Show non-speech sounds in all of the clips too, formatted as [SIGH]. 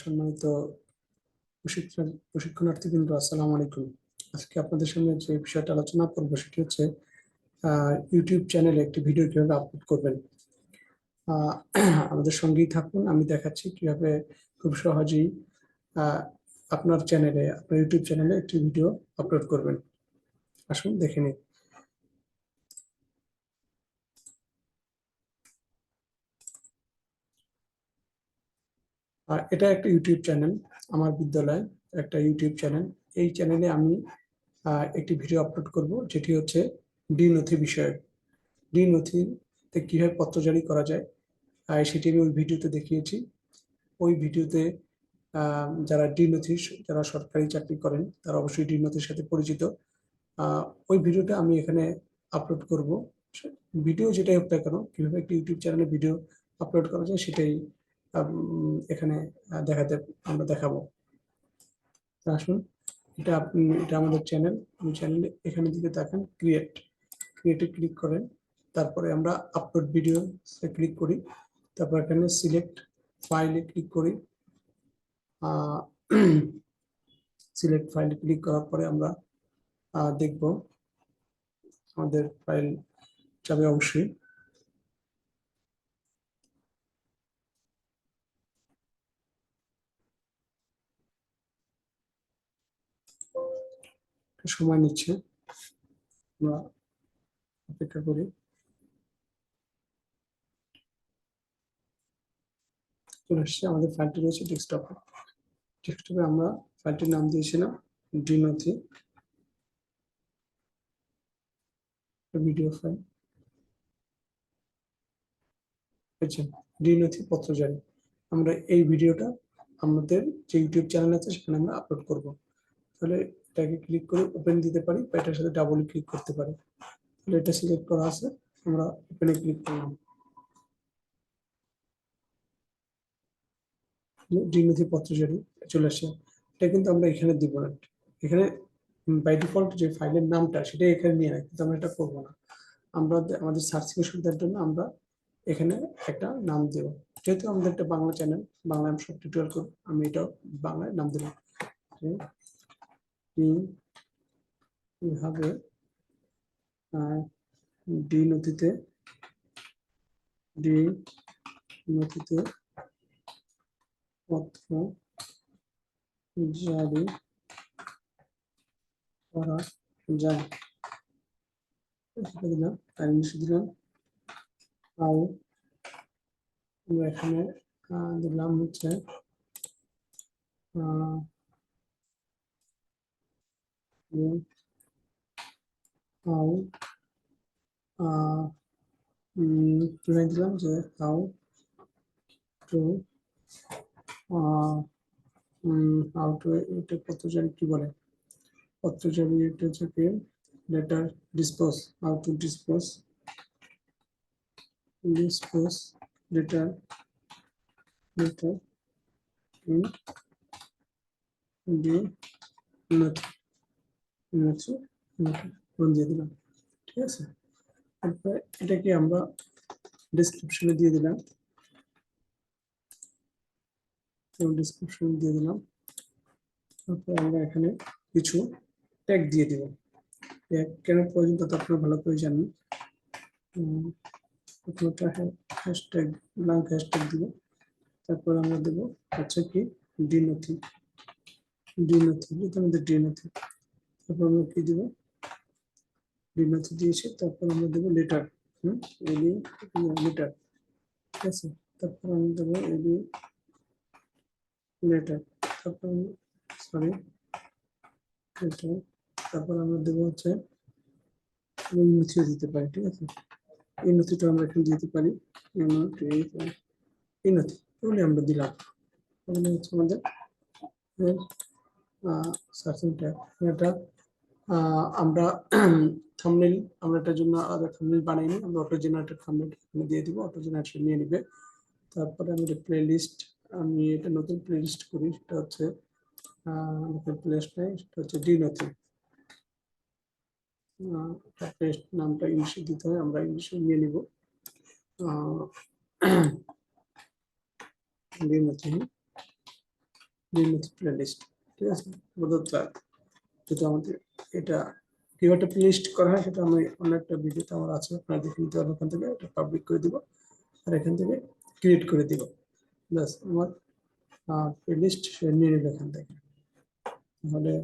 সম্মানিত প্রশিক্ষণ আলাইকুম। আজকে আপনাদের সামনে যে বিষয়টা আলোচনা সেটি হচ্ছে ইউটিউব চ্যানেলে একটি ভিডিও কীভাবে আপলোড করবেন। আমাদের সঙ্গেই থাকুন, আমি দেখাচ্ছি কীভাবে খুব সহজেই আপনার চ্যানেলে, আপনার ইউটিউব চ্যানেলে একটি ভিডিও আপলোড করবেন। আসুন, দেখে নিন আর এটা একটা ইউটিউব চ্যানেল আমার বিদ্যালয়, একটা ইউটিউব চ্যানেল এই চ্যানেলে আমি একটি ভিডিও আপলোড করব, যেটি হচ্ছে ডি নথি বিষয়ে ডি নথিতে কীভাবে পত্র জারি করা যায় আর সেটি আমি ওই ভিডিওতে দেখিয়েছি। ওই ভিডিওতে যারা ডি নথি যারা সরকারি চাকরি করেন, তারা অবশ্যই ডি নথির সাথে পরিচিত। ওই ভিডিওটা আমি এখানে আপলোড করব। ভিডিও যেটাই হোক না কেন, কীভাবে একটি ইউটিউব চ্যানেলে ভিডিও আপলোড করা যায়, সেটাই এখানে দেখাতে আমরা দেখাবো। আসুন, এটা এটা আমাদের চ্যানেল চ্যানেলে এখানে দিকে দেখেন ক্রিয়েট ক্রিয়েটে ক্লিক করেন, তারপরে আমরা আপলোড ভিডিও ক্লিক করি। তারপর এখানে সিলেক্ট ফাইলে ক্লিক করি। সিলেক্ট ফাইলে ক্লিক করার পরে আমরা দেখব। আমাদের ফাইল যাবে অবশ্যই। একটু সময় নিচ্ছে। আমরা অপেক্ষা করি। চলে আমাদের ফাইলটি রয়েছে ডেস্কটপে ডেস্কটপে আমরা ফাইলটির নাম দিয়েছিলাম ডিনথি ভিডিও ফাইল আচ্ছা ডিনথি পত্র জারি আমরা এই ভিডিওটা আমাদের যে ইউটিউব চ্যানেল আছে, সেখানে আমরা আপলোড করব। তাহলে এটাকে ক্লিক করে ওপেন দিতে পারি বা এটার সাথে ডাবল ক্লিক করতে পারি। তাহলে এটা সিলেক্ট করা আছে, আমরা ওপেনে ক্লিক করলাম। ডিনথি পত্র জারি চলে আসে। এটা কিন্তু আমরা এখানে দিব না। এখানে বাই ডিফল্ট যে ফাইলের নামটা সেটা এখানে নিয়ে রাখি কিন্তু আমরা এটা করব না। আমরা আমাদের সার্চিং সুবিধার জন্য আমরা এখানে একটা নাম দেব। যেহেতু আমাদের একটা বাংলা চ্যানেল বাংলা আমি সব টিউটোরিয়াল করব, আমি এটাও বাংলায় নাম কি- কীভাবে ডি নথিতে ডি নথিতে পত্র জারি করা যায়। দিলাম আর দিলাম। আর এখানে দিলাম হচ্ছে আহ, আহ, উম, এখানে দিলাম যে হাউ টু হাউ টু এটা পত্রচারী কি বলে পত্রচারী এটা হচ্ছে কি letter dispose how to dispose dispose letter letter in D নথি দিলাম, ঠিক আছে? তারপরে এটাকে আমরা ডিসক্রিপশনে দিয়ে দিলাম। ডিসক্রিপশন দিয়ে দিলাম। তারপরে আমরা এখানে কিছু ট্যাগ দিয়ে দিব। ট্যাগ কেন প্রয়োজন তা আপনারা ভালো করে জানেন। প্রথমটা তারপর আমরা দেবো হচ্ছে কি ডি নথি ডি নথি আমাদের ডি নথি তারপর আমরা কি দিব? ডি নথি দিয়েছি, তারপর আমরা দেবো লেটার হুম? এডি লেটার ঠিক আছে? তারপর আমরা দেবো এডি লেটার তারপর সরি লেটার তারপর আমরা দেবো হচ্ছে নথিও দিতে পারি, ঠিক আছে? এই নথিটা আমরা এখানে দিতে পারি এই নথি এই আমরা দিলাম। এগুলো হচ্ছে আমাদের সার্চিং ট্যাগ এটা আমরা [CLEARS THROAT] থামনেল আমরা এটার জন্য আলাদা থামনেল বানাইনি, আমরা অটো জেনারেটেড থামনেল এখানে দিয়ে দিব অটো জেনারেশন নিয়ে নিবে। তারপরে আমাদের প্লে লিস্ট আমি এটা নতুন প্লে লিস্ট করি, সেটা হচ্ছে প্লে লিস্ট নেই, সেটা হচ্ছে ডি নথি পেস্ট নামটা ইংলিশে দিতে হয়, আমরা ইংলিশে নিয়ে নিব। ডি নথি ডি নথি প্লেলিস্ট ঠিক আছে? যেহেতু আমাদের এটা কীভাবে প্লেলিস্ট করা হয়, সেটা আমি অন্য একটা ভিডিওতে আমার আছে, আপনারা দেখে নিতে পারবেন ওখান থেকে, এটা পাবলিক করে দিব আর এখান থেকে ক্রিয়েট করে দিব। ব্যাস, আমার প্লেলিস্ট নিয়ে নেবে এখান থেকে। তাহলে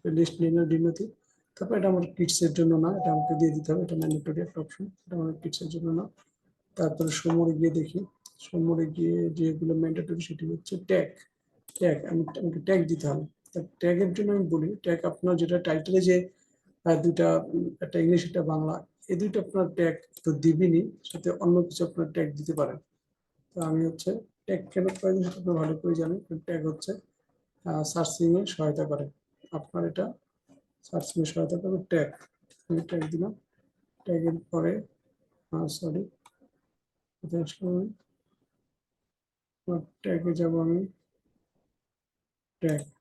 প্লেলিস্ট নিয়ে নেওয়া ডিনতি তারপর এটা আমার কিডসের জন্য না, এটা আমাকে দিয়ে দিতে হবে, এটা ম্যান্ডেটরি একটা অপশন এটা আমার কিডসের জন্য না। তারপরে সোমরে গিয়ে দেখি, সোমরে গিয়ে যেগুলো ম্যান্ডেটরি সেটি হচ্ছে ট্যাগ ট্যাগ আমি, আমাকে ট্যাগ দিতে হবে। ট্যাগের জন্য আমি বলি ট্যাগ আপনার যেটা টাইটেলে যে উম, একটা ইংলিশ একটা বাংলা এই দুইটা আপনার ট্যাগ তো দিবেনই সাথে অন্য কিছু আপনার ট্যাগ দিতে পারেন। তো আমি হচ্ছে ট্যাগ কেন প্রয়োজন সেটা ভালো করে জানেন ট্যাগ হচ্ছে সার্চিং এ সহায়তা করে। আপনার এটা সার্চিং এ সহায়তা করে ট্যাগ আমি ট্যাগ দিলাম। ট্যাগের পরে সরি ট্যাগে যাব আমি। ট্যাগ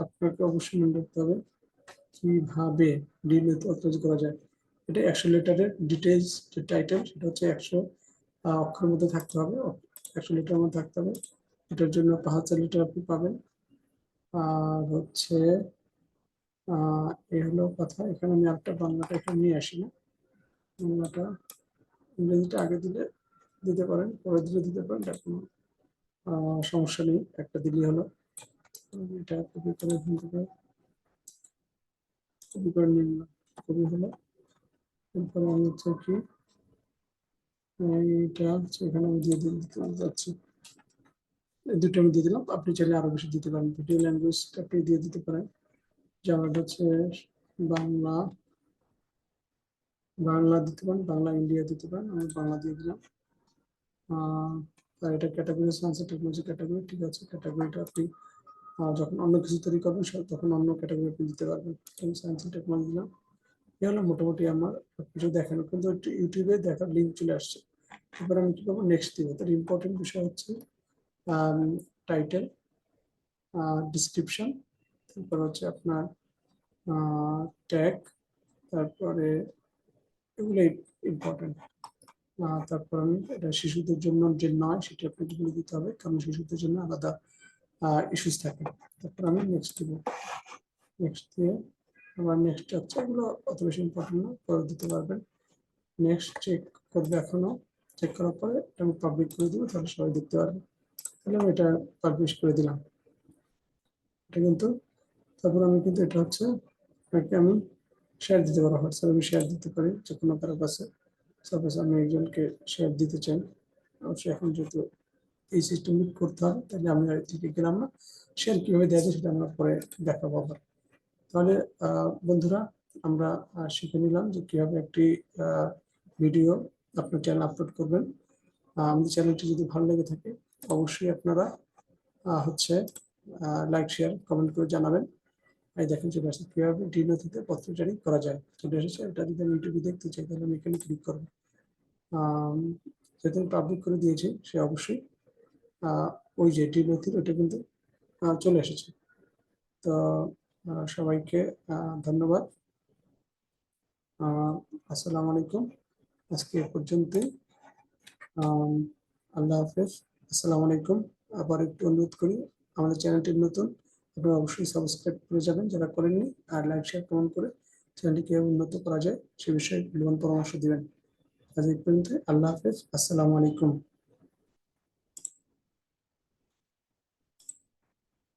আপনাকে অবশ্যই মনে রাখতে হবে কীভাবে ডিলিট অথরাইজ করা যায়। এটা একশো লেটারের ডিটেলস যে টাইটেল সেটা হচ্ছে একশো অক্ষরের মধ্যে থাকতে হবে। একশো লিটারের মধ্যে থাকতে হবে। এটার জন্য পাঁচ হাজার লিটার আপনি পাবেন। আর হচ্ছে এই হলো কথা। এখানে আমি একটা বাংলাটা এখানে নিয়ে আসি না। বাংলাটা ইংরেজিটা আগে দিলে দিতে পারেন, পরে দিলে দিতে পারেন এটা কোনো সমস্যা নেই। একটা দিলেই হলো। এটা কপি করে এখান থেকে কপি করে নিলাম কপি হলো এরপরে আমি হচ্ছে কি এইটা হচ্ছে এখানে আমি দিয়ে দিতে যাচ্ছি দুটো আমি দিয়ে দিলাম আপনি চাইলে আরও বেশি দিতে পারেন ভিডিও ল্যাঙ্গুয়েজটা আপনি দিয়ে দিতে পারেন যেমন হচ্ছে বাংলা বাংলা দিতে পারেন বাংলা ইন্ডিয়া দিতে পারেন আমি বাংলা দিয়ে দিলাম আর এটা ক্যাটাগরি সায়েন্স টেকনোলজি ক্যাটাগরি ঠিক আছে ক্যাটাগরিটা আপনি যখন অন্য কিছু তৈরি করবেন তখন অন্য ক্যাটাগরি আপনি দিতে পারবেন। সায়েন্স অ্যান্ড টেকনোলজি দিলাম এই হলো মোটামুটি আমার কিছু দেখানো। কিন্তু ইউটিউবে দেখার লিঙ্ক চলে আসছে। এবার আমি কি করব? নেক্সট দিব। তার ইম্পর্টেন্ট বিষয় হচ্ছে টাইটেল ডিসক্রিপশন তারপর হচ্ছে আপনার ট্যাগ তারপরে এগুলো ইম্পর্টেন্ট তারপর আমি এটা শিশুদের জন্য যে নয়, সেটা আপনাকে বলে দিতে হবে। কারণ শিশুদের জন্য আলাদা ইস্যুস থাকে। তারপর আমি নেক্সট দিব। নেক্সট দিয়ে আমার নেক্সট হচ্ছে এগুলো অত বেশি ইম্পর্টেন্ট না, পরে দিতে পারবেন। নেক্সট চেক করবে এখনও। চেক করার পরে আমি পাবলিক করে দিব, তাহলে সবাই দেখতে পারবে। তাহলে আমি এটা পাবলিশ করে দিলাম। এটা কিন্তু, তারপর আমি কিন্তু এটা হচ্ছে আপনাকে আমি শেয়ার দিতে পারব। হোয়াটসঅ্যাপে আমি শেয়ার দিতে পারি, যে কোনো কারও কাছে। সাপোজ আমি একজনকে শেয়ার দিতে চাই। অবশ্যই এখন যেহেতু এই সিস্টেম করতে হবে তাহলে আমি আর এদিকে গেলাম না। শেয়ার কীভাবে যায় সেটা আমরা পরে দেখাবো আবার। তাহলে বন্ধুরা, আমরা শিখে নিলাম যে কীভাবে একটি ভিডিও আপনার চ্যানেল আপলোড করবেন। আমাদের চ্যানেলটি যদি ভালো লেগে থাকে, অবশ্যই আপনারা হচ্ছে লাইক শেয়ার কমেন্ট করে জানাবেন। এই দেখেন চলে আসছে, কীভাবে ডি নথিতে পত্রচারী করা যায়। চলে এসেছে, এটা যদি আমি ইউটিউবে দেখতে চাই, তাহলে আমি এখানে ক্লিক করব। যেহেতু পাবলিক করে দিয়েছি, সে অবশ্যই ওই যে ডি নথির ওটা কিন্তু চলে এসেছে। তো সবাইকে ধন্যবাদ। আসসালামু আলাইকুম। আজকে এ পর্যন্তই। আল্লাহ হাফেজ। আসসালামু আলাইকুম। আবার একটু অনুরোধ করি, আমাদের চ্যানেলটি নতুন, আপনারা অবশ্যই সাবস্ক্রাইব করে যাবেন। যারা করেননি আর লাইক, শেয়ার, কমেন্ট করে চ্যানেলটি কীভাবে উন্নত করা যায়। সে বিষয়ে মূল্যবান পরামর্শ দিবেন। আজ এই পর্যন্ত আল্লাহ হাফেজ। আসসালামু আলাইকুম।